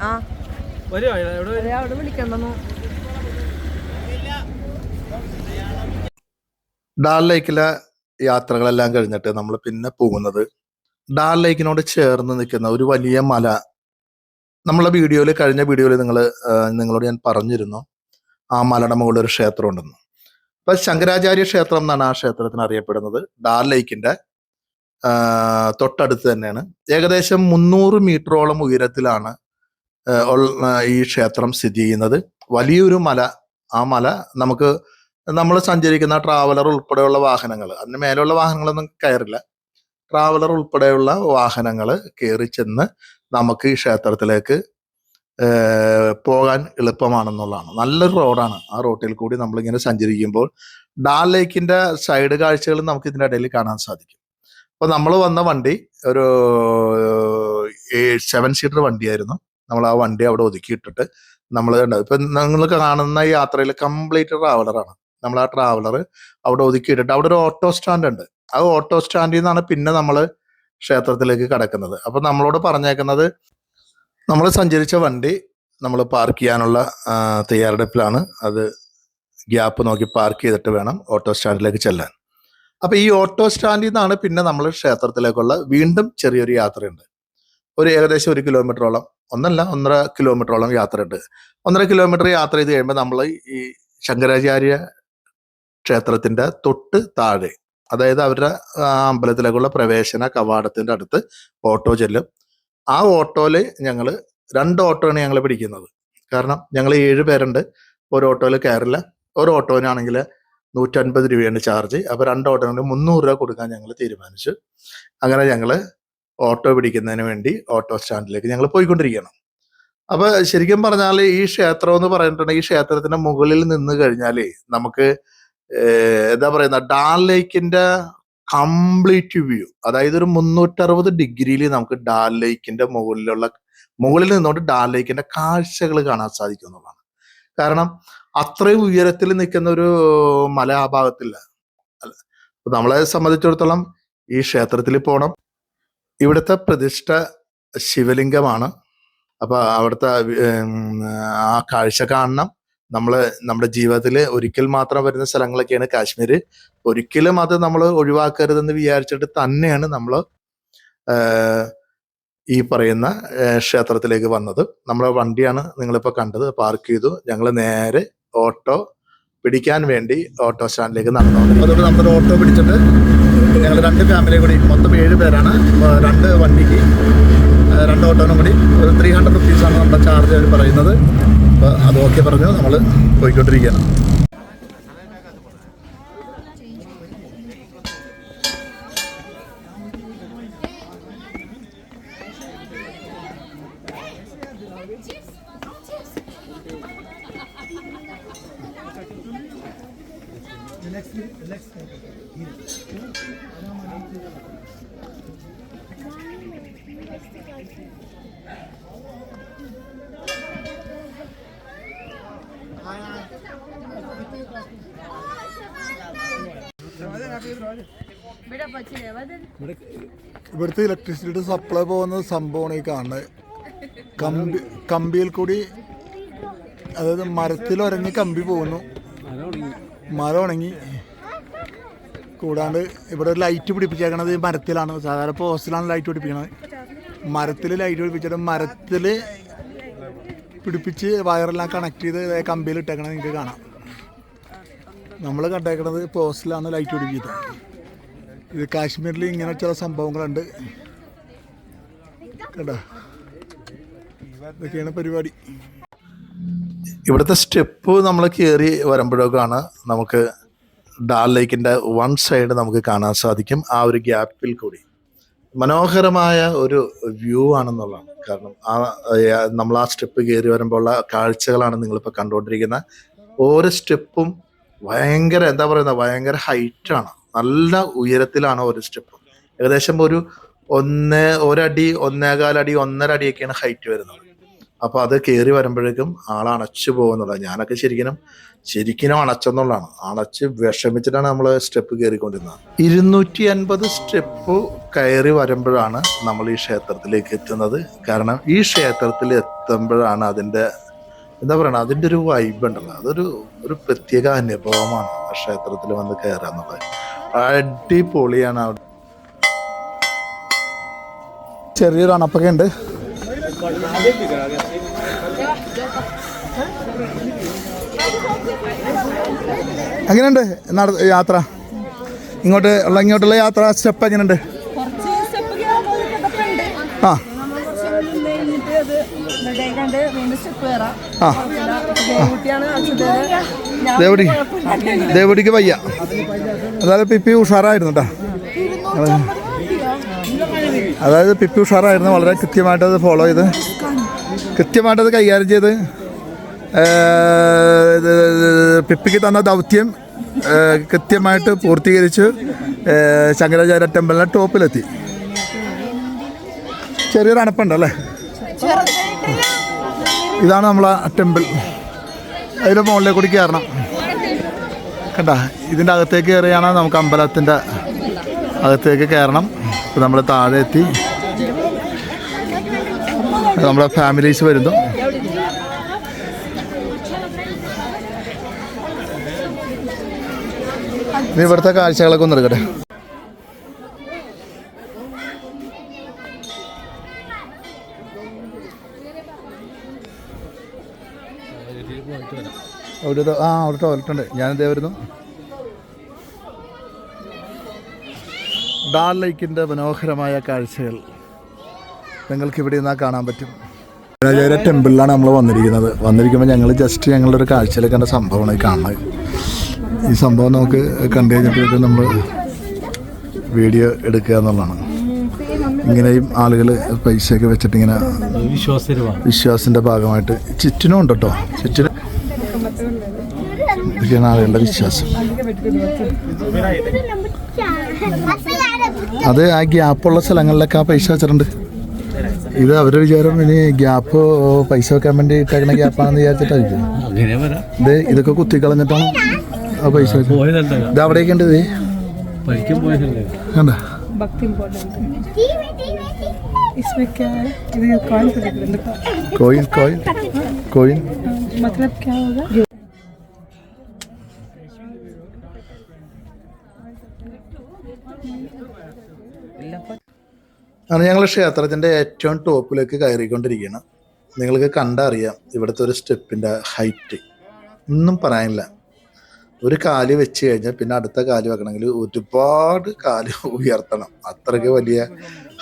ആ. അവിടെ വിളിക്കണ്ടെന്നു ഡാൽ ലേക്കിലെ യാത്രകളെല്ലാം കഴിഞ്ഞിട്ട് നമ്മൾ പിന്നെ പോകുന്നത്. ഡാൽ ലേക്കിനോട് ചേർന്ന് നിൽക്കുന്ന ഒരു വലിയ മല. നമ്മളെ വീഡിയോയിൽ കഴിഞ്ഞ വീഡിയോയിൽ നിങ്ങൾ നിങ്ങളോട് ഞാൻ പറഞ്ഞിരുന്നു. ആ മലയുടെ മുകളിൽ ഒരു ക്ഷേത്രം ഉണ്ടെന്ന് അപ്പൊ ശങ്കരാചാര്യ ക്ഷേത്രം എന്നാണ് ആ ക്ഷേത്രത്തിന് അറിയപ്പെടുന്നത്. ഡാൽ ലേക്കിന്റെ തൊട്ടടുത്ത് തന്നെയാണ്. ഏകദേശം മുന്നൂറ് മീറ്ററോളം ഉയരത്തിലാണ് ഈ ക്ഷേത്രം സ്ഥിതി ചെയ്യുന്നത്. വലിയൊരു മല. ആ മല നമുക്ക് നമ്മൾ സഞ്ചരിക്കുന്ന ട്രാവലർ ഉൾപ്പെടെയുള്ള വാഹനങ്ങൾ. അതിന് മേലുള്ള വാഹനങ്ങളൊന്നും കയറില്ല. ട്രാവലർ ഉൾപ്പെടെയുള്ള വാഹനങ്ങൾ കയറി ചെന്ന് നമുക്ക് ഈ ക്ഷേത്രത്തിലേക്ക് പോകാൻ എളുപ്പമാണെന്നുള്ളതാണ്. നല്ലൊരു റോഡാണ്. ആ റോട്ടിൽ കൂടി നമ്മളിങ്ങനെ സഞ്ചരിക്കുമ്പോൾ ഡാൽ ലേക്കിന്റെ സൈഡ് കാഴ്ചകൾ നമുക്ക് ഇതിന്റെ ഇടയിൽ കാണാൻ സാധിക്കും. അപ്പൊ നമ്മൾ വന്ന വണ്ടി ഒരു സെവൻ സീറ്റർ വണ്ടിയായിരുന്നു. നമ്മൾ ആ വണ്ടി അവിടെ ഒതുക്കിയിട്ടിട്ട് നമ്മൾ ഇപ്പൊ നിങ്ങൾക്ക് കാണുന്ന ഈ യാത്രയിൽ കംപ്ലീറ്റ് ട്രാവലറാണ് നമ്മൾ ആ ട്രാവലർ അവിടെ ഒതുക്കിയിട്ടിട്ട് അവിടെ ഒരു ഓട്ടോ സ്റ്റാൻഡ് ഉണ്ട്. ആ ഓട്ടോ സ്റ്റാൻഡിൽ നിന്നാണ് പിന്നെ നമ്മൾ ക്ഷേത്രത്തിലേക്ക് കടക്കുന്നത്. അപ്പൊ നമ്മളോട് പറഞ്ഞേക്കുന്നത് നമ്മൾ സഞ്ചരിച്ച വണ്ടി നമ്മൾ പാർക്ക് ചെയ്യാനുള്ള തയ്യാറെടുപ്പിലാണ്. അത് ഗ്യാപ്പ് നോക്കി പാർക്ക് ചെയ്തിട്ട് വേണം ഓട്ടോ സ്റ്റാൻഡിലേക്ക് ചെല്ലാൻ. അപ്പൊ ഈ ഓട്ടോ സ്റ്റാൻഡിൽ നിന്നാണ് പിന്നെ നമ്മൾ ക്ഷേത്രത്തിലേക്കുള്ള വീണ്ടും ചെറിയൊരു യാത്രയുണ്ട്. ഒരു ഏകദേശം ഒരു കിലോമീറ്ററോളം ഒന്നല്ല ഒന്നര കിലോമീറ്ററോളം യാത്രയുണ്ട്. ഒന്നര കിലോമീറ്റർ യാത്ര ചെയ്ത് കഴിയുമ്പോൾ നമ്മൾ ഈ ശങ്കരാചാര്യ ക്ഷേത്രത്തിന്റെ തൊട്ട് താഴെ അതായത് അവരുടെ അമ്പലത്തിലേക്കുള്ള പ്രവേശന കവാടത്തിന്റെ അടുത്ത് ഓട്ടോ ചെല്ലും. ആ ഓട്ടോയിൽ ഞങ്ങൾ രണ്ട് ഓട്ടോയാണ് ഞങ്ങൾ പിടിക്കുന്നത്. കാരണം ഞങ്ങൾ ഏഴ് പേരുണ്ട്. ഒരു ഓട്ടോയിൽ കയറില്ല. ഒരു ഓട്ടോനാണെങ്കിൽ നൂറ്റൻപത് രൂപയാണ് ചാർജ്. അപ്പോൾ രണ്ട് ഓട്ടോന് മുന്നൂറ് രൂപ കൊടുക്കാൻ ഞങ്ങൾ തീരുമാനിച്ചു. അങ്ങനെ ഞങ്ങൾ ഓട്ടോ പിടിക്കുന്നതിന് വേണ്ടി ഓട്ടോ സ്റ്റാൻഡിലേക്ക് ഞങ്ങൾ പോയിക്കൊണ്ടിരിക്കണം അപ്പോൾ ശരിക്കും പറഞ്ഞാൽ ഈ ക്ഷേത്രം എന്ന് പറഞ്ഞിട്ടുണ്ടെങ്കിൽ ഈ ക്ഷേത്രത്തിന്റെ മുകളിൽ നിന്ന് കഴിഞ്ഞാലേ നമുക്ക് എന്താ പറയുന്ന ഡാൽ ലേക്കിന്റെ കംപ്ലീറ്റ് വ്യൂ അതായത് ഒരു മുന്നൂറ്ററുപത് ഡിഗ്രിയിൽ നമുക്ക് ഡാൽ ലേക്കിന്റെ മുകളിലുള്ള മുകളിൽ നിന്നുകൊണ്ട് ഡാൽ ലേക്കിന്റെ കാഴ്ചകൾ കാണാൻ സാധിക്കും എന്നുള്ളതാണ്. കാരണം അത്രയും ഉയരത്തിൽ നിൽക്കുന്ന ഒരു മല ആ ഭാഗത്തില്ല നമ്മളെ സംബന്ധിച്ചിടത്തോളം ഈ ക്ഷേത്രത്തിൽ പോകണം ഇവിടുത്തെ പ്രതിഷ്ഠ ശിവലിംഗമാണ്. അപ്പൊ അവിടുത്തെ ആ കാഴ്ച കാണണം. നമ്മൾ നമ്മുടെ ജീവിതത്തിൽ ഒരിക്കൽ മാത്രം വരുന്ന സ്ഥലങ്ങളൊക്കെയാണ് കാശ്മീർ ഒരിക്കലും അത് നമ്മൾ ഒഴിവാക്കരുതെന്ന് വിചാരിച്ചിട്ട് തന്നെയാണ് നമ്മൾ ഈ പറയുന്ന ക്ഷേത്രത്തിലേക്ക് വന്നത്. നമ്മളെ വണ്ടിയാണ് നിങ്ങളിപ്പോൾ കണ്ടത്. പാർക്ക് ചെയ്തു. ഞങ്ങൾ നേരെ ഓട്ടോ പിടിക്കാൻ വേണ്ടി ഓട്ടോ സ്റ്റാൻഡിലേക്ക് നടന്നു അതുകൊണ്ട് നമ്മുടെ ഓട്ടോ പിടിച്ചിട്ട് ഞങ്ങൾ രണ്ട് ഫാമിലി കൂടി മൊത്തം ഏഴ് പേരാണ്. രണ്ട് വണ്ടിക്ക് രണ്ട് ഓട്ടോനും കൂടി. ഒരു ത്രീ ഹൺഡ്രഡ് റുപ്പീസാണ് നമ്മുടെ ചാർജ് അവർ പറയുന്നത്. അപ്പോൾ അത് ഓക്കെ പറഞ്ഞു നമ്മൾ പോയിക്കൊണ്ടിരിക്കുകയാണ്. ഇവിടുത്തെ ഇലക്ട്രിസിറ്റിയുടെ സപ്ലൈ പോകുന്ന സംഭവമാണ് ഈ കാണുന്നത്. കമ്പി കമ്പിയിൽ കൂടി അതായത് മരത്തിൽ ഉറങ്ങി കമ്പി പോകുന്നു. മരം ഉണങ്ങി. കൂടാണ്ട് ഇവിടെ ലൈറ്റ് പിടിപ്പിച്ചേക്കണത് മരത്തിലാണ്. സാധാരണ പോസ്റ്റിലാണ് ലൈറ്റ് പിടിപ്പിക്കണത്. മരത്തിൽ ലൈറ്റ് പിടിപ്പിച്ചിട്ട് മരത്തിൽ പിടിപ്പിച്ച് വയറെല്ലാം കണക്ട് ചെയ്ത് കമ്പിയിൽ ഇട്ടേക്കണത് നിങ്ങൾക്ക് കാണാം. നമ്മൾ കണ്ടേക്കണത് പോസ്റ്റിലാണ് ലൈറ്റ് പിടിപ്പിച്ചത് ഇത് കാശ്മീരിൽ ഇങ്ങനെ ചില സംഭവങ്ങളുണ്ട്. കേട്ടോ ഇതൊക്കെയാണ് പരിപാടി. ഇവിടുത്തെ സ്റ്റെപ്പ് നമ്മൾ കയറി വരുമ്പോഴൊക്കെയാണ് നമുക്ക് ഡാൽ ലേക്കിന്റെ വൺ സൈഡ് നമുക്ക് കാണാൻ സാധിക്കും. ആ ഒരു ഗ്യാപ്പിൽ കൂടി. മനോഹരമായ ഒരു വ്യൂ ആണെന്നുള്ളതാണ്. കാരണം ആ ആ, നമ്മൾ ആ സ്റ്റെപ്പ് കയറി വരുമ്പോൾ ഉള്ള കാഴ്ചകളാണ് നിങ്ങളിപ്പോൾ കണ്ടുകൊണ്ടിരിക്കുന്ന ഓരോ സ്റ്റെപ്പും ഭയങ്കര എന്താ പറയുന്ന ഭയങ്കര ഹൈറ്റ് ആണ്. നല്ല ഉയരത്തിലാണ് ഒരു സ്റ്റെപ്പ് ഏകദേശം ഒരു ഒന്ന് ഒരടി ഒന്നേകാലടി ഒന്നര അടിയൊക്കെയാണ് ഹൈറ്റ് വരുന്നത്. അപ്പോൾ അത് കയറി വരുമ്പോഴേക്കും ആൾ അണച്ചു പോകുന്നുള്ളത് ഞാനൊക്കെ ശരിക്കും ശരിക്കും അണച്ചെന്നുള്ളതാണ്. അണച്ച് വിഷമിച്ചിട്ടാണ് നമ്മൾ സ്റ്റെപ്പ് കയറിക്കൊണ്ടിരുന്നത് ഇരുന്നൂറ്റി അൻപത് സ്റ്റെപ്പ് കയറി വരുമ്പോഴാണ് നമ്മൾ ഈ ക്ഷേത്രത്തിലേക്ക് എത്തുന്നത്. കാരണം ഈ ക്ഷേത്രത്തിൽ എത്തുമ്പോഴാണ് അതിന്റെ എന്താ പറയണ അതിന്റെ ഒരു വൈബ് ഉണ്ടല്ലോ. അതൊരു ഒരു പ്രത്യേക അനുഭവമാണ് ആ ക്ഷേത്രത്തിൽ വന്ന് കയറുക എന്നുള്ളത് അടിപൊളിയാണ് അവിടെ. ചെറിയൊരു അണപ്പൊക്കെ ഉണ്ട്. എങ്ങനെയുണ്ട് യാത്ര? ഇങ്ങോട്ട് ഉള്ള ഇങ്ങോട്ടുള്ള യാത്ര സ്റ്റെപ്പ് എങ്ങനെയുണ്ട് കുറച്ച് സ്റ്റെപ്പ് ഇതൊക്കെ ഉണ്ട് ആ നമ്മൾ കുറച്ച് കഴിഞ്ഞിട്ട് അത് റെഡി കണ്ട് വീണ്ടും സ്റ്റെപ്പ് കയറാം. ആ. കുട്ടിയാണ് ഞാൻ ദേവടി. ദേവടിക്ക് വയ്യ. അതായത് പിപ്പി ഉഷാറായിരുന്നു കേട്ടോ അതായത് പിപ്പി ഉഷാറായിരുന്നു. വളരെ കൃത്യമായിട്ട് അത് ഫോളോ ചെയ്ത്. കൃത്യമായിട്ട് അത് കൈകാര്യം ചെയ്ത്. പിപ്പിക്ക് തന്ന ദൗത്യം കൃത്യമായിട്ട് പൂർത്തീകരിച്ച് ശങ്കരാചാര്യ ടെമ്പിളിനെ ടോപ്പിലെത്തി. ചെറിയൊരു അണപ്പുണ്ട് അല്ലേ? ഇതാണ് നമ്മളെ ടെമ്പിൾ. അതിന്റെ മുകളിലേക്ക് കൂടി കയറണം. കണ്ട ഇതിന്റെ അകത്തേക്ക് കയറിയാണ് നമുക്ക് അമ്പലത്തിന്റെ അകത്തേക്ക് കയറണം. ഇപ്പം നമ്മൾ താഴെ എത്തി. നമ്മുടെ ഫാമിലീസ് വരുന്നു. ഇവിടുത്തെ കാഴ്ചകളൊക്കെ ഒന്ന് എടുക്കട്ടെ. ഒരു- ആ ഒരു ടോയ്ലറ്റ് ഉണ്ട് ഞാനിതേ വരുന്നു. ഡാൽ ലേക്കിന്റെ മനോഹരമായ കാഴ്ചകൾ നിങ്ങൾക്ക് ഇവിടെ നിന്നാൽ കാണാൻ പറ്റും. ശങ്കരാചാര്യ ടെമ്പിളിലാണ് നമ്മൾ വന്നിരിക്കുന്നത്. വന്നിരിക്കുമ്പോൾ ഞങ്ങൾ ജസ്റ്റ് ഞങ്ങളുടെ ഒരു കാഴ്ചയിൽ കണ്ട സംഭവമാണ് ഈ കാണുന്നത്. ഈ സംഭവം നമുക്ക് കണ്ടു കഴിഞ്ഞപ്പോഴേക്കും നമ്മൾ വീഡിയോ എടുക്കുക എന്നുള്ളതാണ്. ഇങ്ങനെയും ആളുകൾ പൈസയൊക്കെ വെച്ചിട്ട് ഇങ്ങനെ വിശ്വാസരുവാണ് ഭാഗമായിട്ട് ചുറ്റിനും ഉണ്ട് കേട്ടോ ചുറ്റിനും ഇതൊക്കെയാണ് ആളുകളുടെ വിശ്വാസം അത് ആ ഗ്യാപ്പുള്ള സ്ഥലങ്ങളിലൊക്കെ ആ പൈസ വെച്ചിട്ടുണ്ട് ഇത് അവരുടെ വിചാരം ഇനി ഗ്യാപ്പ് പൈസ വെക്കാൻ വേണ്ടി ഇട്ടേക്കണ ഗ്യാപ്പാണെന്ന് വിചാരിച്ചിട്ടായിരിക്കും അങ്ങനെ വരാം ഇത് ഇതൊക്കെ കുത്തിക്കളഞ്ഞിട്ടാണ് ആ പൈസ വെച്ചത് പോയതല്ല ഇത് അവിടേക്ക് ഉണ്ട് ഇത് പഠിക്കാൻ പോയതല്ലേ കണ്ട भक्ति इम्पोर्टेंट है इसमें क्या है ये कौन सा डिफरेंट കോയിൻ കോയിൻ കോയിൻ मतलब क्या होगा ആണ് ഞങ്ങൾ ക്ഷേത്രത്തിന്റെ ഏറ്റവും ടോപ്പിലേക്ക് കയറിക്കൊണ്ടിരിക്കുകയാണ്. നിങ്ങൾക്ക് കണ്ടറിയാം ഇവിടുത്തെ ഒരു സ്റ്റെപ്പിന്റെ ഹൈറ്റ്. ഒന്നും പറയാനില്ല. ഒരു കാൽ വെച്ച് കഴിഞ്ഞാൽ പിന്നെ അടുത്ത കാൽ വെക്കണമെങ്കിൽ ഒരുപാട് കാൽ ഉയർത്തണം. അത്രയ്ക്ക് വലിയ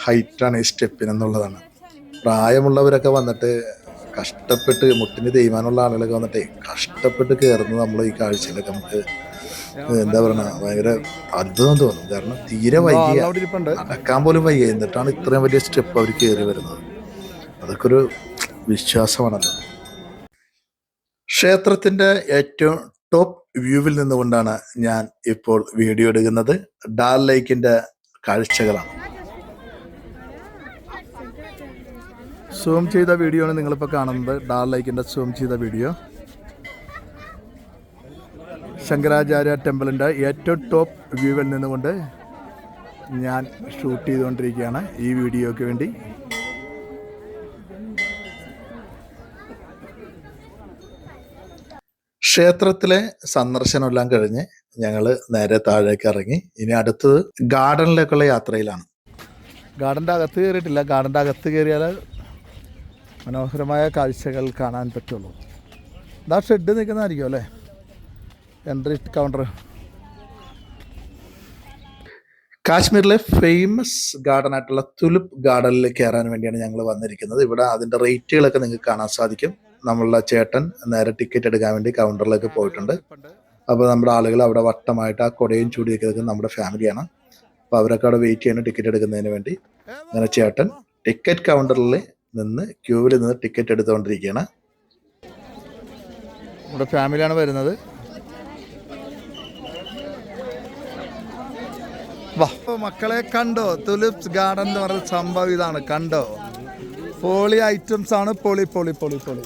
ഹൈറ്റാണ് ഈ സ്റ്റെപ്പിനെന്നുള്ളതാണ് പ്രായമുള്ളവരൊക്കെ വന്നിട്ട് കഷ്ടപ്പെട്ട് മുട്ടിന് തേയ്മാനുള്ള ആളുകളൊക്കെ വന്നിട്ട് കഷ്ടപ്പെട്ട് കയറുന്നത് നമ്മൾ ഈ കാഴ്ചയിലൊക്കെ നമുക്ക് എന്താ പറയണ? ഭയങ്കര അത്ഭുതം തോന്നും. കാരണം തീരെ വൈകിയ നടക്കാൻ പോലും വയ്യ എന്നിട്ടാണ് ഇത്രയും വലിയ സ്റ്റെപ്പ് അവർ കയറി വരുന്നത്. അതൊക്കെ ഒരു വിശ്വാസമാണല്ലോ. ക്ഷേത്രത്തിന്റെ ഏറ്റവും ടോപ്പ് വ്യൂവിൽ നിന്നുകൊണ്ടാണ് ഞാൻ ഇപ്പോൾ വീഡിയോ എടുക്കുന്നത്. ഡാൽ ലേക്കിന്റെ കാഴ്ചകളാണ്. സൂം ചെയ്ത വീഡിയോ ആണ് നിങ്ങളിപ്പോൾ കാണുന്നത്. ഡാൽ ലേക്കിന്റെ സൂം ചെയ്ത വീഡിയോ ശങ്കരാചാര്യ ടെമ്പിളിന്റെ ഏറ്റവും ടോപ്പ് വ്യൂവിൽ നിന്നുകൊണ്ട് ഞാൻ ഷൂട്ട് ചെയ്തുകൊണ്ടിരിക്കുകയാണ് ഈ വീഡിയോയ്ക്ക് വേണ്ടി. ക്ഷേത്രത്തിലെ സന്ദർശനമെല്ലാം കഴിഞ്ഞ് ഞങ്ങൾ നേരെ താഴേക്ക് ഇറങ്ങി. ഇനി അടുത്തത് ഗാർഡനിലേക്കുള്ള യാത്രയിലാണ്. ഗാർഡന്റെ അകത്ത് കയറിയിട്ടില്ല. ഗാർഡന്റെ അകത്ത് കയറിയാൽ മനോഹരമായ കാഴ്ചകൾ കാണാൻ പറ്റുള്ളൂ. ഇതാ ഷെഡ് നിൽക്കുന്നതായിരിക്കും അല്ലേ? എൻട്രി കൗണ്ടർ കാശ്മീരിലെ ഫേമസ് ഗാർഡൻ ആയിട്ടുള്ള തുലിപ്പ് ഗാർഡനിൽ കയറാൻ വേണ്ടിയാണ് ഞങ്ങൾ വന്നിരിക്കുന്നത്. ഇവിടെ അതിന്റെ റേറ്റുകളൊക്കെ നിങ്ങൾക്ക് കാണാൻ സാധിക്കും. നമ്മളുടെ ചേട്ടൻ നേരെ ടിക്കറ്റ് എടുക്കാൻ വേണ്ടി കൗണ്ടറിലേക്ക് പോയിട്ടുണ്ട്. അപ്പോൾ നമ്മുടെ ആളുകൾ അവിടെ വട്ടമായിട്ട് ആ കൊടയും ചൂടിയൊക്കെ നിൽക്കുന്ന നമ്മുടെ ഫാമിലിയാണ് അപ്പോൾ അവരൊക്കെ അവിടെ വെയിറ്റ് ചെയ്യണം ടിക്കറ്റ് എടുക്കുന്നതിന് വേണ്ടി. അങ്ങനെ ചേട്ടൻ ടിക്കറ്റ് കൗണ്ടറിൽ നിന്ന് ക്യൂവിൽ നിന്ന് ടിക്കറ്റ് എടുത്തുകൊണ്ടിരിക്കുകയാണ് നമ്മുടെ ഫാമിലിയാണ് വരുന്നത്. മക്കളെ കണ്ടോ തുലിപ്സ് ഗാർഡൻ എന്ന് പറയുന്ന സംഭവം ഇതാണ് കണ്ടോ പോളി ഐറ്റംസ് ആണ് പൊളി പൊളി പൊളി പൊളി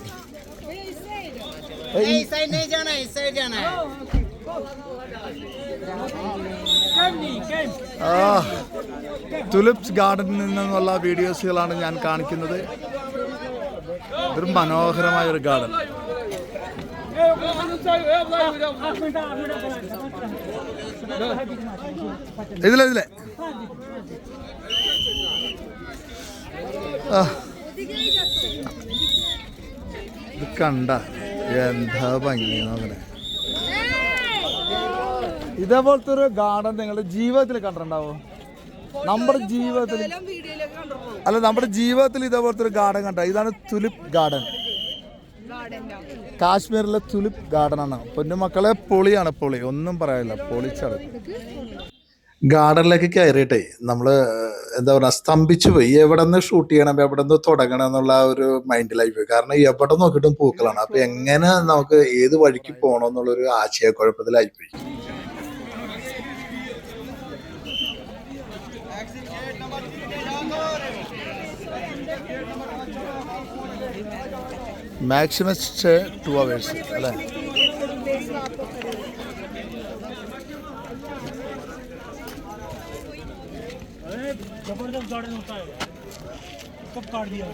തുലിപ്സ് ഗാർഡനിൽ നിന്നുള്ള വീഡിയോസുകളാണ് ഞാൻ കാണിക്കുന്നത് ഒരു മനോഹരമായ ഒരു ഗാർഡൻ ഇതിലെ ഇതിലെ. കണ്ട എന്താ ഭംഗി അങ്ങനെ ഇതേപോലത്തെ ഒരു ഗാർഡൻ നിങ്ങളുടെ ജീവിതത്തിൽ കണ്ടിട്ടുണ്ടാവോ? നമ്മുടെ ജീവിതത്തിൽ അല്ല നമ്മുടെ ജീവിതത്തിൽ ഇതേപോലത്തെ ഒരു ഗാർഡൻ കണ്ട? ഇതാണ് തുലിപ് ഗാർഡൻ. കാശ്മീരിലെ തുലിപ് ഗാർഡൻ ആണ്. പൊന്നുമക്കളെ പൊളിയാണ് പൊളി. ഒന്നും പറയാനില്ല. പൊളിച്ചാണ്. ഗാർഡനിലേക്ക് കയറിയിട്ടേ നമ്മൾ എന്താ പറയുക സ്തംഭിച്ചു പോയി. എവിടെ നിന്ന് ഷൂട്ട് ചെയ്യണം എവിടെ നിന്ന് തുടങ്ങണം എന്നുള്ള ഒരു മൈൻഡിലായി പോയി. കാരണം എവിടെ നോക്കിയിട്ടും പൂക്കളാണ്. അപ്പൊ എങ്ങനെ നമുക്ക് ഏത് വഴിക്ക് പോകണം എന്നുള്ള ഒരു ആശയക്കുഴപ്പത്തിലായി പോയി. മാക്സിമം സ്റ്റേ ടു അവേഴ്സ് അല്ലേ जबरदस्त गार्डन होता है कब काट दिया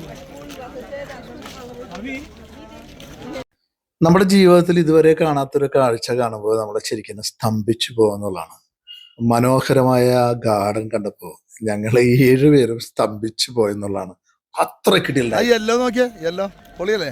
अभी നമ്മുടെ ജീവിതത്തിൽ ഇതുവരെ കാണാത്തൊരു കാഴ്ച കാണുമ്പോൾ നമ്മൾ ശരിക്കും സ്തംഭിച്ചു പോകുന്നുള്ളതാണ് മനോഹരമായ ആ ഗാർഡൻ കണ്ടപ്പോൾ ഞങ്ങൾ ഏഴുപേരും സ്തംഭിച്ചു പോയെന്നുള്ളതാണ് അത്ര ആ കിട്ടിയില്ല യെല്ലോ നോക്കിയേ യെല്ലോ പൊളിയല്ലേ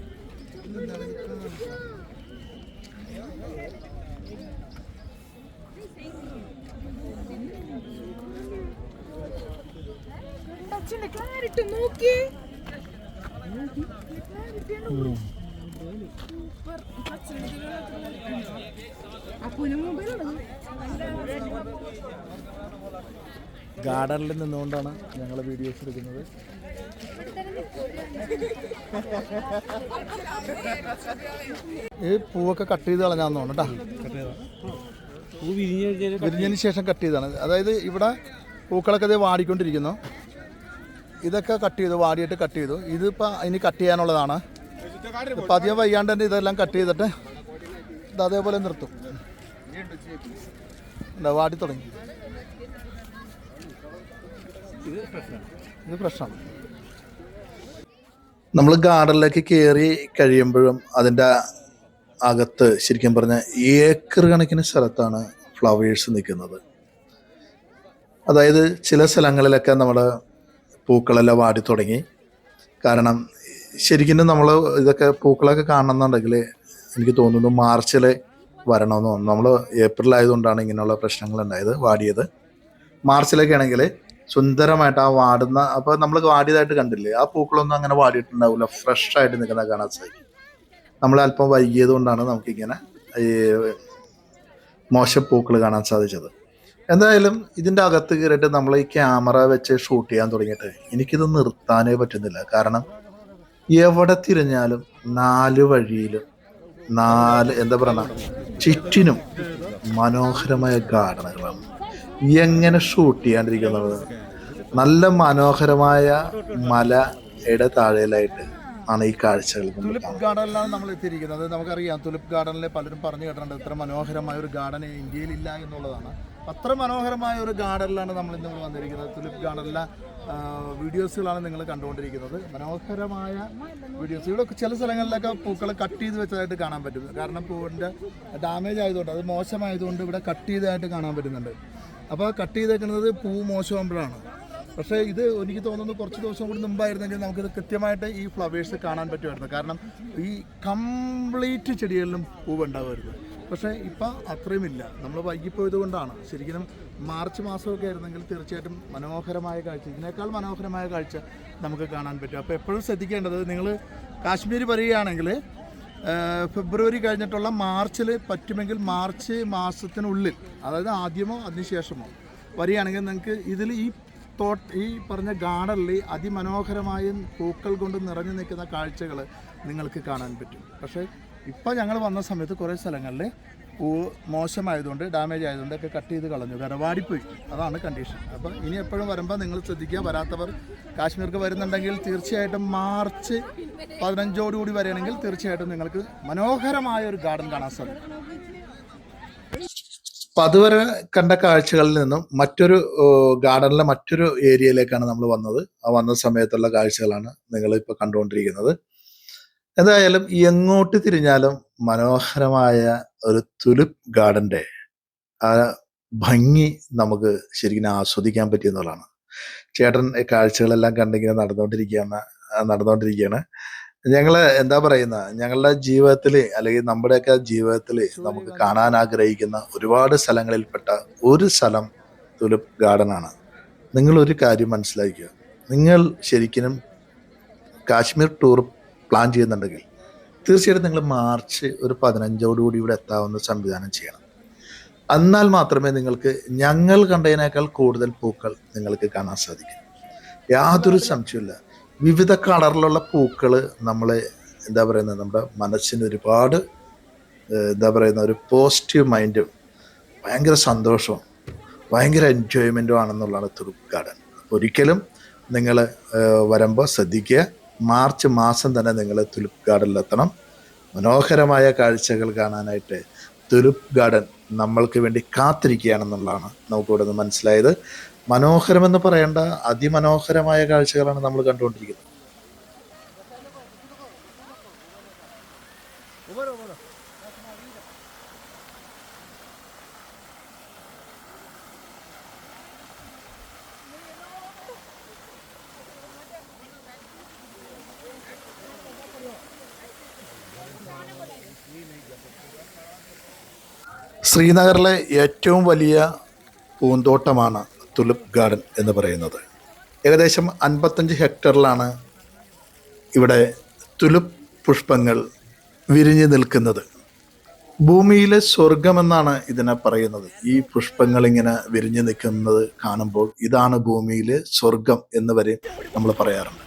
ക്ലാരിട്ട് നോക്കി അപ്പൂന് മൊബൈലുള്ളത് ഗാർഡനിൽ നിന്നുകൊണ്ടാണ് ഞങ്ങൾ വീഡിയോസ് എടുക്കുന്നത്. ഈ പൂവൊക്കെ കട്ട് ചെയ്ത് കളഞ്ഞാന്ന് തോന്നുന്നു വിരിഞ്ഞതിന് ശേഷം കട്ട് ചെയ്താണ് അതായത് ഇവിടെ പൂക്കളൊക്കെ ഇത് വാടിക്കൊണ്ടിരിക്കുന്നു. ഇതൊക്കെ കട്ട് ചെയ്തു വാടിയിട്ട് കട്ട് ചെയ്തു. ഇതിപ്പോൾ ഇനി കട്ട് ചെയ്യാനുള്ളതാണ്. ഇപ്പം അധികം വയ്യാണ്ട് തന്നെ ഇതെല്ലാം കട്ട് ചെയ്തിട്ട് ഇത് അതേപോലെ നിർത്തും. വാടി തുടങ്ങി. ഇത് പ്രശ്നമാണ് നമ്മൾ ഗാർഡനിലേക്ക് കയറി കഴിയുമ്പോഴും അതിന്റെ അകത്ത് ശരിക്കും പറഞ്ഞാൽ ഏക്കർ കണക്കിന് സ്ഥലത്താണ് ഫ്ലവേഴ്സ് നിൽക്കുന്നത്. അതായത് ചില സ്ഥലങ്ങളിലൊക്കെ നമ്മൾ പൂക്കളെല്ലാം വാടി തുടങ്ങി. കാരണം ശരിക്കും നമ്മൾ ഇതൊക്കെ പൂക്കളൊക്കെ കാണണമെന്നുണ്ടെങ്കിൽ എനിക്ക് തോന്നുന്നു മാർച്ചിൽ വരണമെന്ന് തോന്നുന്നു നമ്മൾ ഏപ്രിൽ ആയതുകൊണ്ടാണ് ഇങ്ങനെയുള്ള പ്രശ്നങ്ങൾ ഉണ്ടായത് വാടിയത്. മാർച്ചിലൊക്കെ ആണെങ്കിൽ സുന്ദരമായിട്ട് ആ വാടുന്ന അപ്പൊ നമ്മൾ വാടിയതായിട്ട് കണ്ടില്ലേ? ആ പൂക്കളൊന്നും അങ്ങനെ വാടിയിട്ടുണ്ടാവില്ല. ഫ്രഷ് ആയിട്ട് നിൽക്കുന്ന കാണാൻ സാധിക്കും. നമ്മൾ അല്പം വൈകിയത് കൊണ്ടാണ് നമുക്കിങ്ങനെ ഈ മോശം പൂക്കൾ കാണാൻ സാധിച്ചത്. എന്തായാലും ഇതിന്റെ അകത്ത് കയറിയിട്ട് നമ്മൾ ഈ ക്യാമറ വെച്ച് ഷൂട്ട് ചെയ്യാൻ തുടങ്ങിയിട്ട് എനിക്കിത് നിർത്താനേ പറ്റുന്നില്ല. കാരണം എവിടെ തിരിഞ്ഞാലും നാല് വഴിയിലും നാല് എന്താ പറയണ ചുറ്റിനും മനോഹരമായ ഗാർഡനുകളാണ്. എങ്ങനെ ഷൂട്ട് ചെയ്യാണ്ടിരിക്കുന്നത്? നല്ല മനോഹരമായ മല താഴെയിലായിട്ട് ആണ് ഈ കാഴ്ചകൾ തുലിപ്പ് ഗാർഡനിലാണ് നമ്മൾ എത്തിയിരിക്കുന്നത്. നമുക്കറിയാം. തുലിപ്പ് ഗാർഡനിലെ പലരും പറഞ്ഞു കേട്ടിട്ടുണ്ട് ഇത്ര മനോഹരമായ ഒരു ഗാർഡൻ ഇന്ത്യയിൽ ഇല്ല എന്നുള്ളതാണ്. അത്ര മനോഹരമായ ഒരു ഗാർഡനിലാണ് നമ്മൾ ഇന്ന് വന്നിരിക്കുന്നത്. തുലിപ്പ് ഗാർഡനിലെ വീഡിയോസുകളാണ് നിങ്ങൾ കണ്ടുകൊണ്ടിരിക്കുന്നത്. മനോഹരമായ വീഡിയോസ്. ഇവിടെ ചില സ്ഥലങ്ങളിലൊക്കെ പൂക്കൾ കട്ട് ചെയ്ത് വെച്ചതായിട്ട് കാണാൻ പറ്റും. കാരണം പൂവിന്റെ ഡാമേജ് ആയതുകൊണ്ട് അത് മോശമായതുകൊണ്ട് ഇവിടെ കട്ട് ചെയ്തതായിട്ട് കാണാൻ പറ്റുന്നുണ്ട്. അപ്പോൾ കട്ട് ചെയ്തേക്കുന്നത് പൂ മോശമാകുമ്പോഴാണ്. പക്ഷേ ഇത് എനിക്ക് തോന്നുന്നു കുറച്ച് ദിവസം കൂടി മുമ്പായിരുന്നെങ്കിൽ നമുക്കിത് കൃത്യമായിട്ട് ഈ ഫ്ലവേഴ്സ് കാണാൻ പറ്റുമായിരുന്നു. കാരണം ഈ കംപ്ലീറ്റ് ചെടികളിലും പൂവുണ്ടാവുമായിരുന്നു. പക്ഷേ ഇപ്പം അത്രയുമില്ല. നമ്മൾ വൈകിപ്പോയത് കൊണ്ടാണ് ശരിക്കും മാർച്ച് മാസമൊക്കെ ആയിരുന്നെങ്കിൽ തീർച്ചയായിട്ടും മനോഹരമായ കാഴ്ച. ഇതിനേക്കാൾ മനോഹരമായ കാഴ്ച നമുക്ക് കാണാൻ പറ്റും. അപ്പോൾ എപ്പോഴും ശ്രദ്ധിക്കേണ്ടത് നിങ്ങൾ കാശ്മീർ വരികയാണെങ്കിൽ ഫെബ്രുവരി കഴിഞ്ഞിട്ടുള്ള മാർച്ചിൽ പറ്റുമെങ്കിൽ മാർച്ച് മാസത്തിനുള്ളിൽ അതായത് ആദ്യമോ അതിനുശേഷമോ വരികയാണെങ്കിൽ നിങ്ങൾക്ക് ഇതിൽ ഈ തോട്ട് ഈ പറഞ്ഞ ഗാർഡനിൽ അതിമനോഹരമായും പൂക്കൾ കൊണ്ട് നിറഞ്ഞു നിൽക്കുന്ന കാഴ്ചകൾ നിങ്ങൾക്ക് കാണാൻ പറ്റും. പക്ഷേ ഇപ്പോൾ ഞങ്ങൾ വന്ന സമയത്ത് കുറേ സ്ഥലങ്ങളിൽ പൂ മോശമായതുകൊണ്ട് ഡാമേജ് ആയതുകൊണ്ട് ഒക്കെ കട്ട് ചെയ്ത് കളഞ്ഞു. കാരണം പോയി അതാണ് കണ്ടീഷൻ അപ്പോൾ ഇനി എപ്പോഴും വരുമ്പോൾ നിങ്ങൾ ശ്രദ്ധിക്കുക വരാത്തവർ കാശ്മീർക്ക് വരുന്നുണ്ടെങ്കിൽ തീർച്ചയായിട്ടും മാർച്ച് പതിനഞ്ചോടുകൂടി വരികയാണെങ്കിൽ തീർച്ചയായിട്ടും നിങ്ങൾക്ക് മനോഹരമായ ഒരു ഗാർഡൻ കാണാൻ സാധിക്കും. അപ്പൊ അതുവരെ കണ്ട കാഴ്ചകളിൽ നിന്നും മറ്റൊരു ഗാർഡനിലെ മറ്റൊരു ഏരിയയിലേക്കാണ് നമ്മൾ വന്നത്. ആ വന്ന സമയത്തുള്ള കാഴ്ചകളാണ് നിങ്ങൾ ഇപ്പൊ കണ്ടുകൊണ്ടിരിക്കുന്നത്. എന്തായാലും എങ്ങോട്ട് തിരിഞ്ഞാലും മനോഹരമായ ഒരു തുലിപ് ഗാർഡന്റെ ആ ഭംഗി നമുക്ക് ശരിക്കും ആസ്വദിക്കാൻ പറ്റിയെന്നുള്ളതാണ്. ചേട്ടൻ കാഴ്ചകളെല്ലാം കണ്ടിങ്ങനെ നടന്നുകൊണ്ടിരിക്കുകയാണ് നടന്നുകൊണ്ടിരിക്കുകയാണ്. ഞങ്ങൾ എന്താ പറയുന്ന ഞങ്ങളുടെ ജീവിതത്തിൽ അല്ലെങ്കിൽ നമ്മുടെയൊക്കെ ജീവിതത്തിൽ നമുക്ക് കാണാൻ ആഗ്രഹിക്കുന്ന ഒരുപാട് സ്ഥലങ്ങളിൽപ്പെട്ട ഒരു സ്ഥലം തുലിപ് ഗാർഡൻ ആണ് നിങ്ങൾ ഒരു കാര്യം മനസ്സിലാക്കുക നിങ്ങൾ ശരിക്കും കാശ്മീർ ടൂർ പ്ലാൻ ചെയ്യുന്നുണ്ടെങ്കിൽ തീർച്ചയായിട്ടും നിങ്ങൾ മാർച്ച് ഒരു പതിനഞ്ചോടുകൂടി ഇവിടെ എത്താവുന്ന സംവിധാനം ചെയ്യണം. എന്നാൽ മാത്രമേ നിങ്ങൾക്ക് ഞങ്ങൾ കണ്ടതിനേക്കാൾ കൂടുതൽ പൂക്കൾ നിങ്ങൾക്ക് കാണാൻ സാധിക്കും. യാതൊരു സംശയമില്ല വിവിധ കളറിലുള്ള പൂക്കൾ നമ്മളെ എന്താ പറയുന്നത് നമ്മുടെ മനസ്സിന് ഒരുപാട് എന്താ പറയുന്ന ഒരു പോസിറ്റീവ് മൈൻഡും ഭയങ്കര സന്തോഷവും ഭയങ്കര എൻജോയ്മെന്റും ആണെന്നുള്ളതാണ് തുറുപ്പ് ഗാർഡൻ. ഒരിക്കലും നിങ്ങൾ വരുമ്പോൾ ശ്രദ്ധിക്കുക. മാർച്ച് മാസം തന്നെ നിങ്ങൾ തുലിപ്പ് ഗാർഡനിലെത്തണം മനോഹരമായ കാഴ്ചകൾ കാണാനായിട്ട് തുലിപ്പ് ഗാർഡൻ നമ്മൾക്ക് വേണ്ടി കാത്തിരിക്കുകയാണെന്നുള്ളതാണ് നമുക്കിവിടെ നിന്ന് മനസ്സിലായത്. മനോഹരമെന്ന് പറയേണ്ട അതിമനോഹരമായ കാഴ്ചകളാണ് നമ്മൾ കണ്ടുകൊണ്ടിരിക്കുന്നത്. ശ്രീനഗറിലെ ഏറ്റവും വലിയ പൂന്തോട്ടമാണ് തുലിപ്പ് ഗാർഡൻ എന്ന് പറയുന്നത്. ഏകദേശം അൻപത്തഞ്ച് ഹെക്ടറിലാണ് ഇവിടെ തുലിപ് പുഷ്പങ്ങൾ വിരിഞ്ഞു നിൽക്കുന്നത്. ഭൂമിയിലെ സ്വർഗമെന്നാണ് ഇതിനെ പറയുന്നത്. ഈ പുഷ്പങ്ങൾ ഇങ്ങനെ വിരിഞ്ഞു നിൽക്കുന്നത് കാണുമ്പോൾ ഇതാണ് ഭൂമിയിലെ സ്വർഗം എന്ന് വരെ നമ്മൾ പറയാറുണ്ട്.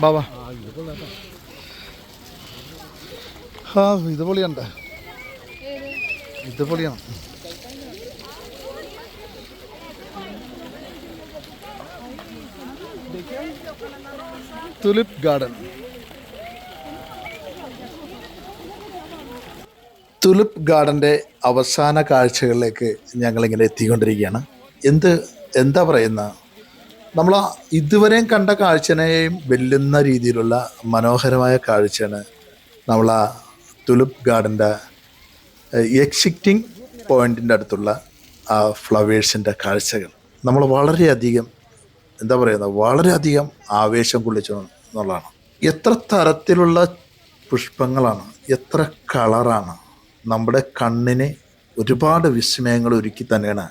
ബാബാ. ആ ഇത് പൊളിയണ്ട. ഇത് പൊളിയാണ്. Tulip garden. തുലിപ് ഗാർഡന്റെ അവസാന കാഴ്ചകളിലേക്ക് ഞങ്ങളിങ്ങനെ എത്തിക്കൊണ്ടിരിക്കുകയാണ്. എന്ത് എന്താ പറയുന്ന നമ്മൾ ഇതുവരെയും കണ്ട കാഴ്ചനെയും വെല്ലുന്ന രീതിയിലുള്ള മനോഹരമായ കാഴ്ചയാണ് നമ്മൾ ആ തുലിപ്പ് ഗാർഡന്റെ എക്സിറ്റിംഗ് പോയിന്റിന്റെ അടുത്തുള്ള ആ ഫ്ലവേഴ്സിന്റെ കാഴ്ചകൾ. നമ്മൾ വളരെയധികം എന്താ പറയുന്നത്? വളരെയധികം ആവേശം കൊള്ളിച്ചു എന്നുള്ളതാണ്. എത്ര തരത്തിലുള്ള പുഷ്പങ്ങളാണ് എത്ര കളറാണ് നമ്മുടെ കണ്ണിന് ഒരുപാട് വിസ്മയങ്ങൾ ഒരുക്കി തന്നെയാണ്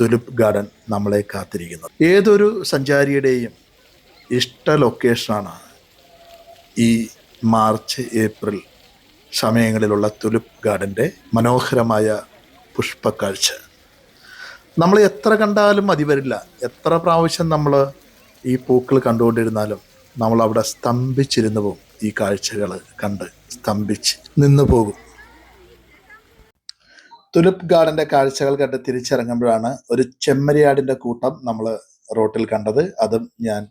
തുലിപ് ഗാർഡൻ നമ്മളെ കാത്തിരിക്കുന്നത്. ഏതൊരു സഞ്ചാരിയുടെയും ഇഷ്ട ലൊക്കേഷനാണ് ഈ മാർച്ച് ഏപ്രിൽ സമയങ്ങളിലുള്ള തുലിപ്പ് ഗാർഡന്റെ മനോഹരമായ പുഷ്പക്കാഴ്ച. നമ്മൾ എത്ര കണ്ടാലും മതി വരില്ല. എത്ര പ്രാവശ്യം നമ്മൾ ഈ പൂക്കൾ കണ്ടുകൊണ്ടിരുന്നാലും നമ്മൾ അവിടെ സ്തംഭിച്ചിരുന്നു പോകും. ഈ കാഴ്ചകൾ കണ്ട് സ്തംഭിച്ച് നിന്നു പോകും. തുലിപ്പ് ഗാർഡന്റെ കാഴ്ചകൾ കണ്ട് തിരിച്ചിറങ്ങുമ്പോഴാണ് ഒരു ചെമ്മരിയാടിന്റെ കൂട്ടം നമ്മൾ റോട്ടിൽ കണ്ടത്. അതും ഞാൻ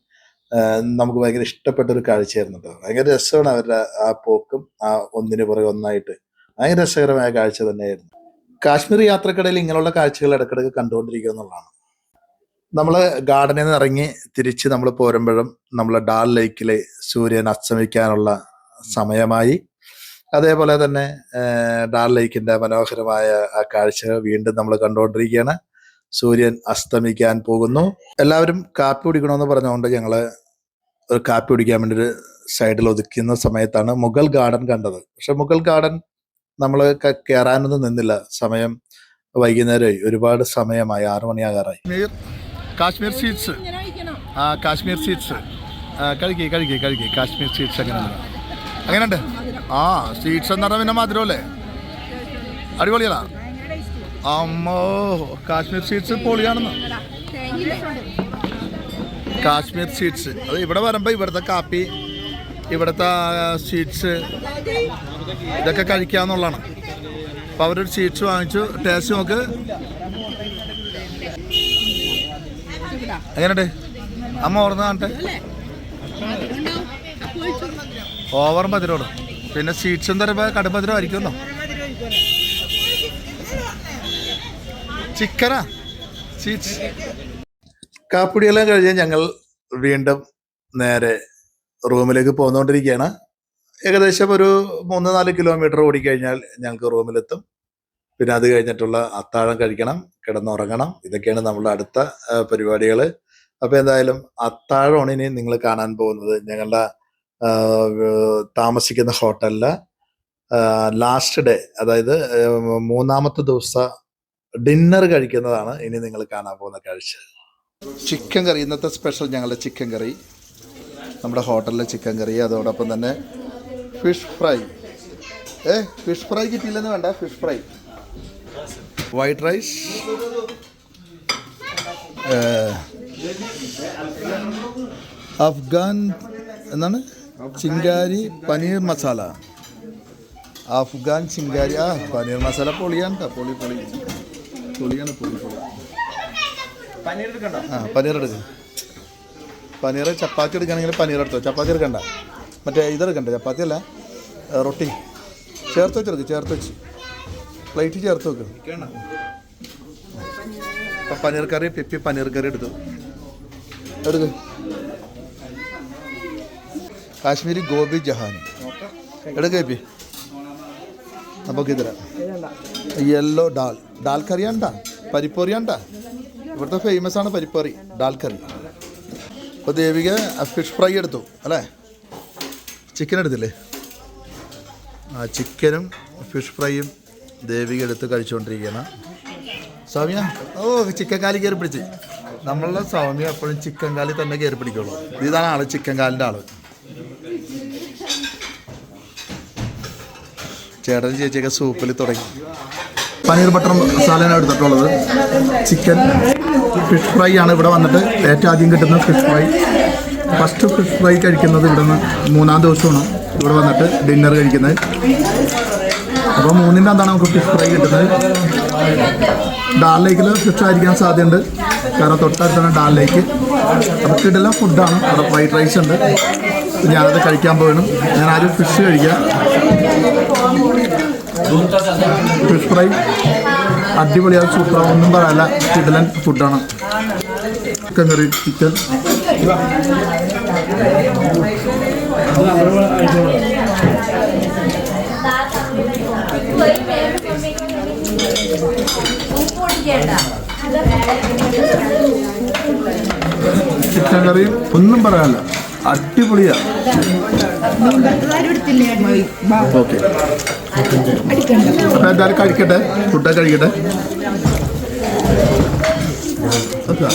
നമുക്ക് ഭയങ്കര ഇഷ്ടപ്പെട്ട ഒരു കാഴ്ചയായിരുന്നു കേട്ടോ ഭയങ്കര രസമാണ് അവരുടെ ആ പോക്കും ആ ഒന്നിന് പുറകെ ഒന്നായിട്ട്. ഭയങ്കര രസകരമായ കാഴ്ച തന്നെയായിരുന്നു. കാശ്മീർ യാത്രക്കിടയിൽ ഇങ്ങനെയുള്ള കാഴ്ചകൾ ഇടയ്ക്കിടയ്ക്ക് കണ്ടുകൊണ്ടിരിക്കുക എന്നുള്ളതാണ്. നമ്മൾ ഗാർഡനിൽ നിന്ന് ഇറങ്ങി തിരിച്ച് നമ്മൾ പോരുമ്പോഴും നമ്മൾ ഡാൽ ലേക്കിലെ സൂര്യൻ അസ്തമിക്കാനുള്ള സമയമായി. അതേപോലെ തന്നെ ഡാൽ ലേക്കിന്റെ മനോഹരമായ ആ കാഴ്ച വീണ്ടും നമ്മൾ കണ്ടുകൊണ്ടിരിക്കുകയാണ്. സൂര്യൻ അസ്തമിക്കാൻ പോകുന്നു. എല്ലാവരും കാപ്പി കുടിക്കണമെന്ന് പറഞ്ഞുകൊണ്ട് ഞങ്ങൾ ഒരു കാപ്പി കുടിക്കാൻ വേണ്ടി ഒരു സൈഡിൽ ഒതുക്കുന്ന സമയത്താണ് മുഗൾ ഗാർഡൻ കണ്ടത്. പക്ഷെ മുഗൾ ഗാർഡൻ നമ്മൾ കയറാനൊന്നും നിന്നില്ല. സമയം വൈകുന്നേരമായി. ഒരുപാട് സമയമായി. ആറു മണിയാകാറായി. കാശ്മീർ കാശ്മീർ സ്വീറ്റ്സ്. ആ കാശ്മീർ സ്വീറ്റ്സ്. കഴുകി കഴുകി കഴുകി. കാശ്മീർ സ്വീറ്റ്സ് അങ്ങനെ അങ്ങനെയുണ്ട്. ആ സ്വീറ്റ്സ് എന്ന് പറഞ്ഞാൽ പിന്നെ മധുരമല്ലേ? അടിപൊളിയല്ല. അമ്മോ കാശ്മീർ സ്വീറ്റ്സ് പൊളിയാണെന്ന്. കാശ്മീർ സ്വീറ്റ്സ്. അത് ഇവിടെ വരുമ്പോൾ ഇവിടുത്തെ കാപ്പി ഇവിടുത്തെ സ്വീറ്റ്സ് ഇതൊക്കെ കഴിക്കാന്നുള്ളതാണ്. അപ്പോൾ അവരൊരു സ്വീറ്റ്സ് വാങ്ങിച്ചു. ടേസ്റ്റ് നോക്ക്. എങ്ങനെയുണ്ട്? അമ്മ ഓർന്ന് ഓവർ മധുരമാണ് പിന്നെ സ്വീറ്റ്സും തരുമ്പോ കടുമധുരം ആയിരിക്കുമല്ലോ ചിക്കനാ? ചീച്ച്. കാപ്പിടിയെല്ലാം കഴിഞ്ഞ് ഞങ്ങൾ വീണ്ടും നേരെ റൂമിലേക്ക് പോന്നുകൊണ്ടിരിക്കുകയാണ് ഏകദേശം ഒരു മൂന്ന് നാല് കിലോമീറ്റർ ഓടിക്കഴിഞ്ഞാൽ ഞങ്ങൾക്ക് റൂമിലെത്തും. പിന്നെ അത് കഴിഞ്ഞിട്ടുള്ള അത്താഴം കഴിക്കണം കിടന്നുറങ്ങണം. ഇതൊക്കെയാണ് നമ്മുടെ അടുത്ത പരിപാടികൾ അപ്പോൾ എന്തായാലും അത്താഴമാണ് ഇനി നിങ്ങൾ കാണാൻ പോകുന്നത്. ഞങ്ങളുടെ താമസിക്കുന്ന ഹോട്ടലിൽ ലാസ്റ്റ് ഡേ അതായത് മൂന്നാമത്തെ ദിവസം ഡിന്നർ കഴിക്കുന്നതാണ് ഇനി നിങ്ങൾ കാണാൻ പോകുന്ന കാഴ്ച. ചിക്കൻ കറി ഇന്നത്തെ സ്പെഷ്യൽ ഞങ്ങളുടെ ചിക്കൻ കറി. നമ്മുടെ ഹോട്ടലിലെ ചിക്കൻ കറി അതോടൊപ്പം തന്നെ ഫിഷ് ഫ്രൈ. ഏ ഫിഷ് ഫ്രൈ കിട്ടിയില്ലെന്ന് വേണ്ട fish fry. White rice. Afghan എന്നാണ് ചിങ്കാരി പനീർ മസാല. അഫ്ഗാൻ ചിങ്കാരി ആ പനീർ മസാല പൊളിയാണ് കേട്ടോ പൊളി പൊളി. ആ പനീർ എടുക്ക്. പനീർ ചപ്പാത്തി എടുക്കുകയാണെങ്കിൽ പനീർ എടുത്തോ? ചപ്പാത്തി എടുക്കണ്ട. മറ്റേ ഇതെടുക്കണ്ട ചപ്പാത്തി അല്ല റൊട്ടി. ചേർത്ത് വെച്ചെടുക്ക് ചേർത്ത് വെച്ച്. പ്ലേറ്റ് ചേർത്ത് വെക്ക്. അപ്പം പനീർ കറി പെപ്പി പനീർ കറി എടുത്തു? എടുക്ക്. കാശ്മീരി ഗോപി ജഹാൻ. എടുക്ക് പെപ്പി. നമുക്ക് യെല്ലോ ഡാൽ ഡാൽ കറി ആണ്ടാ? പരിപ്പൊറി ആണ്ടാ? ഇവിടുത്തെ ഫേമസ് ആണ് പരിപ്പറി ഡാൽ കറി അപ്പോൾ ദേവിക ഫിഷ് ഫ്രൈ എടുത്തു അല്ലേ? ചിക്കൻ എടുത്തില്ലേ? ആ ചിക്കനും ഫിഷ് ഫ്രൈയും ദേവിക എടുത്ത് കഴിച്ചുകൊണ്ടിരിക്കുകയാണ് സൗമ്യ? ഓ ചിക്കൻ കാലി കയറി പിടിച്ച്. നമ്മളുടെ സൗമ്യ എപ്പോഴും ചിക്കൻ കാലി തന്നെ കയറി പിടിക്കുള്ളൂ. ഇതാണ് ആൾ ചിക്കൻ കാലിന്റെ ആൾ. ചേട്ടൻ ചേച്ചിയൊക്കെ സൂപ്പിൽ തുടങ്ങി. പനീർ ബട്ടർ മസാലയാണ് എടുത്തിട്ടുള്ളത്. ചിക്കൻ ഫിഷ് ഫ്രൈ ആണ് ഇവിടെ വന്നിട്ട് ഏറ്റവും ആദ്യം കിട്ടുന്ന fish fry first fish fry കഴിക്കുന്നത് ഇവിടെ നിന്ന് മൂന്നാം ദിവസമാണ് ഇവിടെ വന്നിട്ട് ഡിന്നർ കഴിക്കുന്നത്. അപ്പോൾ മൂന്നിന്റെ അന്താണ് നമുക്ക് ഫിഷ് ഫ്രൈ കിട്ടുന്നത്. ഡാൽ ലേക്കിൽ ഫിഷ് ആയിരിക്കാൻ സാധ്യതയുണ്ട്. കാരണം തൊട്ടടുത്താണ് ഡാൽ ലേക്ക് അപ്പോൾ കിടെല്ലാം ഫുഡാണ് അവിടെ ഫ്രൈഡ് റൈസ് ഉണ്ട്. ഞാനത് കഴിക്കാൻ പോകണം ഞാൻ ആരും ഫിഷ് കഴിക്കാം. ഫിഷ് ഫ്രൈ അടിപൊളിയാണ് സൂപ്പറാണ് ഒന്നും പറയാനല്ല കിടലൻ ഫുഡാണ് ചിക്കൻ കറി ചിക്കൻ ചിക്കൻ കറി ഒന്നും പറയാല്ല അടിപൊളിയാ. ഓക്കെ. എന്തായാലും കഴിക്കട്ടെ? ഫുഡൊക്കെ കഴിക്കട്ടെ? ഓക്കെ